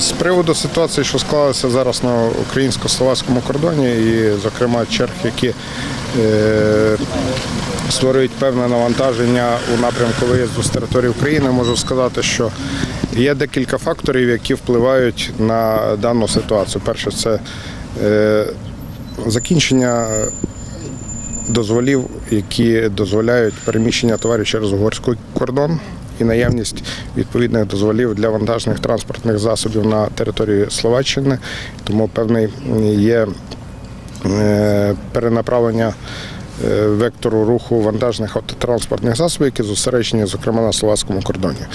З приводу ситуації, що склалася зараз на українсько-словацькому кордоні, і, зокрема, черг, які е, створюють певне навантаження у напрямку виїзду з території України, можу сказати, що є декілька факторів, які впливають на дану ситуацію. Перше, це е, закінчення дозволів, які дозволяють переміщення товарів через угорський кордон і наявність відповідних дозволів для вантажних транспортних засобів на території Словаччини. Тому певний є е, перенаправлення е, вектору руху вантажних автотранспортних засобів, які зосереджені, зокрема, на словацькому кордоні.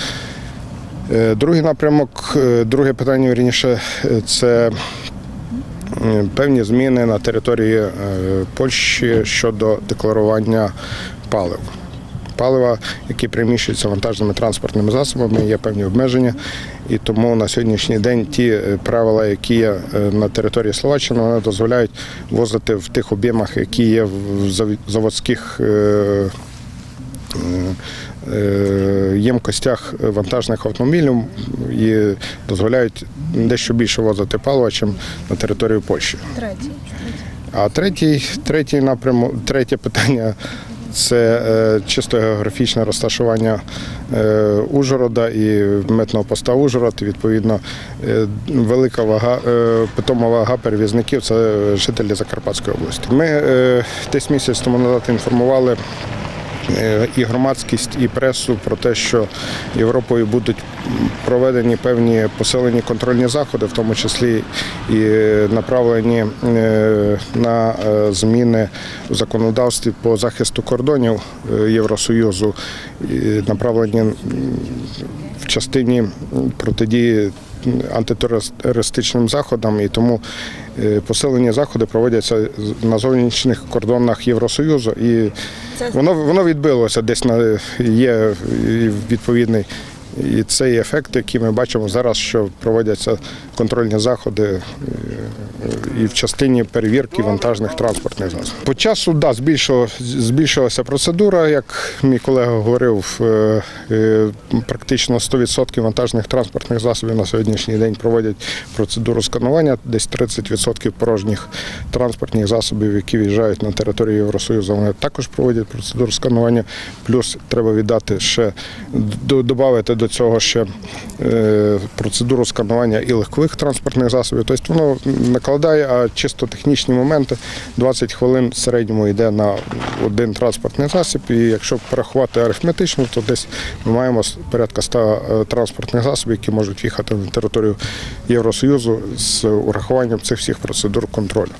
Е, Другий напрямок, друге питання вірніше, це певні зміни на території Польщі щодо декларування палив. Палива, які приміщуються вантажними транспортними засобами, є певні обмеження, і тому на сьогоднішній день ті е, правила, які є е, на території Словаччини, вони дозволяють возити в тих об'ємах, які є в заводських е, ємкостях вантажних автомобілів і дозволяють дещо більше возити палива, ніж на територію Польщі. Третій. А третій, третій напрямок, третє питання це е, чисто географічне розташування е, Ужгорода і митного поста Ужгород. Відповідно, е, велика вага, питома вага перевізників це жителі Закарпатської області. Ми десь місяць тому назад інформували і громадськість, і пресу про те, що Європою будуть проведені певні посилені контрольні заходи, в тому числі і направлені е, на е, зміни в законодавстві по захисту кордонів е, Євросоюзу, направлені в частині протидії антитерористичним заходам, і тому е, посилені заходи проводяться на зовнішніх кордонах Євросоюзу. І воно, воно відбилося десь на є відповідний. І цей ефект, який ми бачимо зараз, що проводяться контрольні заходи е, і в частині перевірки вантажних транспортних засобів. По часу да, збільшилася процедура, як мій колега говорив, е, е, практично 100% вантажних транспортних засобів на сьогоднішній день проводять процедуру сканування. Десь 30% порожніх транспортних засобів, які в'їжджають на територію Євросоюзу, вони також проводять процедуру сканування. Плюс треба віддати ще додати до цього ще е, процедуру сканування і легкових транспортних засобів. Тобто воно накладає, а чисто технічні моменти 20 хвилин в середньому йде на один транспортний засіб. І якщо порахувати арифметично, то десь ми маємо порядка 100 е, транспортних засобів, які можуть їхати на територію Євросоюзу з урахуванням цих всіх процедур контролю.